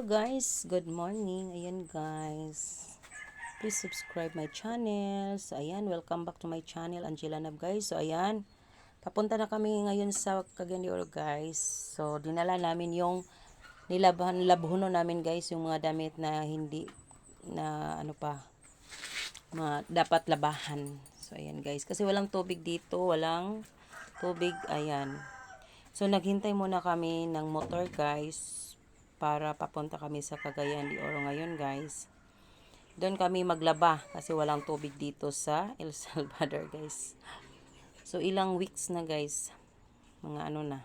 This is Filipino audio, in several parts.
Hello guys, good morning. Ayan guys. Please subscribe my channel. So ayan, welcome back to my channel, Angela Nab guys. So ayan, papunta na kami ngayon sa Cagayan guys. So dinala namin yung nilabahan, labhuno namin guys, yung mga damit na hindi na ano pa, ma, dapat labahan. So ayan guys, kasi walang tubig dito, walang tubig, ayan. So naghintay muna kami ng motor guys para papunta kami sa Cagayan de Oro ngayon guys. Doon kami maglaba kasi walang tubig dito sa El Salvador guys. So ilang weeks na guys. Mga ano na.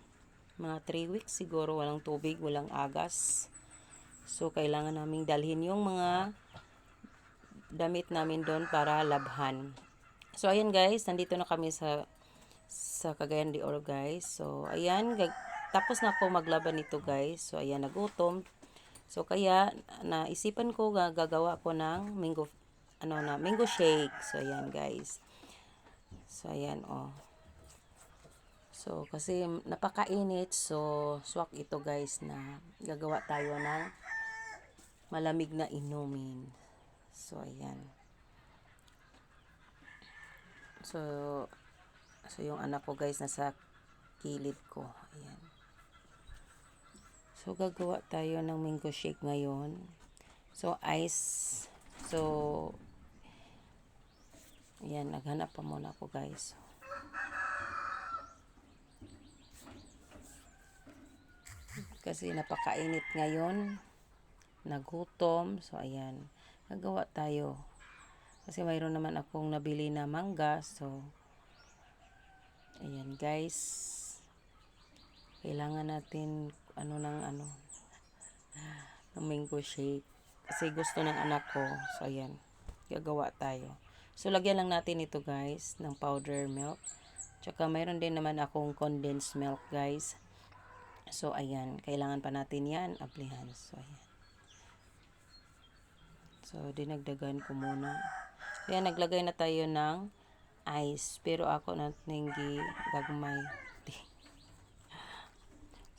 Mga 3 weeks siguro walang tubig, walang agas. So kailangan naming dalhin yung mga damit namin doon para labhan. So ayan guys, nandito na kami sa sa Cagayan de Oro guys. So ayan, tapos na ako maglaban nito guys. So ayan, nagutom. So kaya naisipan ko ga- gagawa ko ng mango ano na, mango shake. So ayan guys. So ayan oh. So kasi napakainit so swak ito guys na gagawa tayo ng malamig na inumin. So ayan. So so yung anak ko guys nasa kilid ko. Ayan. So, gagawa tayo ng mango shake ngayon. So, ice. So, ayan, naghanap pa muna ako guys. Kasi napakainit ngayon. Nagutom. So, ayan. Gagawa tayo. Kasi mayroon naman akong nabili na mangga. So, ayan guys. Kailangan natin ano ng ano ng mango shake. Kasi gusto ng anak ko. So, ayan. Gagawa tayo. So, lagyan lang natin ito guys ng powder milk. Tsaka mayroon din naman akong condensed milk guys. So, ayan. Kailangan pa natin yan. Aplihan. So, ayan. So, dinagdagan ko muna. Ayan, naglagay na tayo ng ice. Pero ako na tinggi gagmay.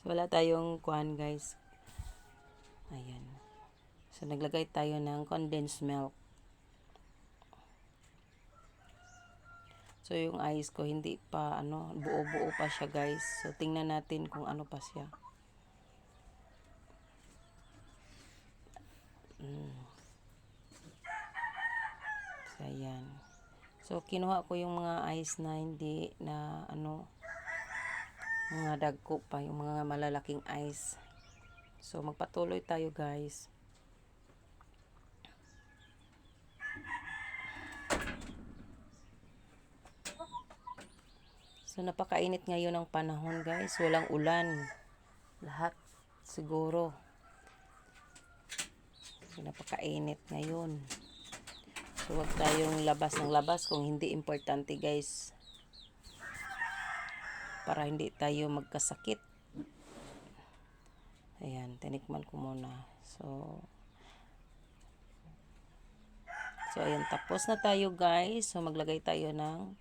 Wala tayong kuhan guys. Ayan. So, naglagay tayo ng condensed milk. So, yung ice ko, hindi pa, ano, buo-buo pa siya, guys. So, tingnan natin kung ano pa siya. Mm. So, ayan. So, kinuha ko yung mga ice na hindi na, ano, mga dagko pa, yung mga malalaking ice. So, magpatuloy tayo, guys. So, napakainit ngayon ng panahon, guys. Walang ulan. Lahat, siguro. So, napakainit ngayon. So, huwag tayong labas ng labas kung hindi importante, guys. Para hindi tayo magkasakit. Ayan, tinikman ko muna. So, So, ayan, tapos na tayo guys. So, maglagay tayo ng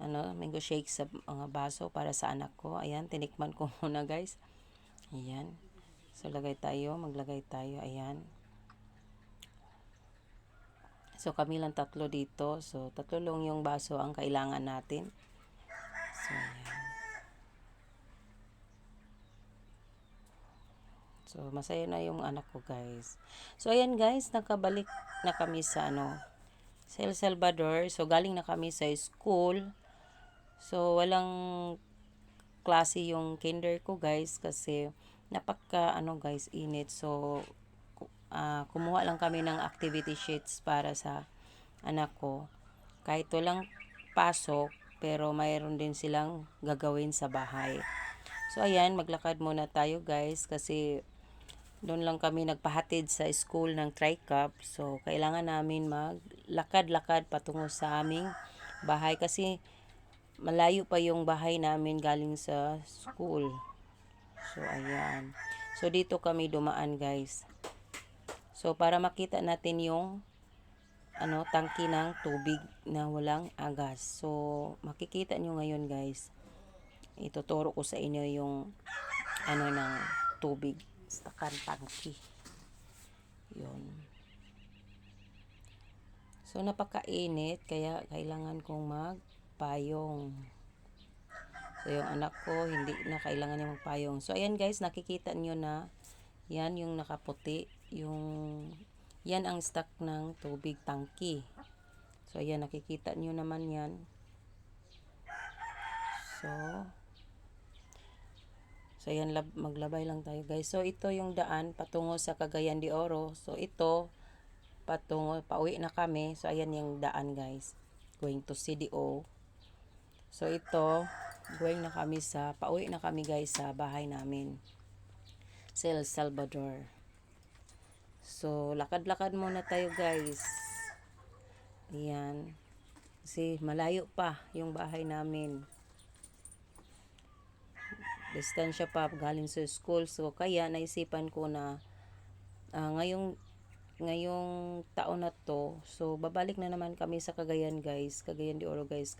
ano, mango shake sa mga baso para sa anak ko. Ayan, tinikman ko muna guys. Ayan. So, lagay tayo, maglagay tayo. Ayan. So, kami lang tatlo dito. So, tatlo lang yung baso ang kailangan natin. So, ayan. So, masaya na yung anak ko, guys. So, ayan, guys, nakabalik na kami sa, ano, sa El Salvador. So, galing na kami sa school. So, walang klase yung kinder ko, guys, kasi napaka, ano, guys, init. So, uh, kumuha lang kami ng activity sheets para sa anak ko. Kahit walang pasok, pero mayroon din silang gagawin sa bahay. So, ayan, maglakad muna tayo, guys, kasi doon lang kami nagpahatid sa school ng TriCup. So, kailangan namin maglakad-lakad patungo sa aming bahay kasi malayo pa yung bahay namin galing sa school. So, ayan. So, dito kami dumaan, guys. So, para makita natin yung ano, tangki ng tubig na walang agas. So, makikita nyo ngayon, guys. Ituturo ko sa inyo yung ano ng tubig. Stakan tangki. Yun. So, napakainit, kaya kailangan kong magpayong. So, yung anak ko, hindi na kailangan niya magpayong. So, ayan guys, nakikita nyo na, yan yung nakaputi, yung, yan ang stock ng tubig tangki. So, ayan, nakikita nyo naman yan. So, so ayan, lab, maglabay lang tayo guys. So, ito yung daan patungo sa Cagayan de Oro. So, ito, patungo, pauwi na kami. So, ayan yung daan guys. Going to CDO. So, ito, going na kami sa, pauwi na kami guys sa bahay namin. Sa El Salvador. So, lakad-lakad muna tayo guys. Ayan. Kasi malayo pa yung bahay namin. Distansya pa galing sa school. So, kaya naisipan ko na ah, ngayong ngayong taon na to, so babalik na naman kami sa Cagayan guys, Cagayan de Oro guys.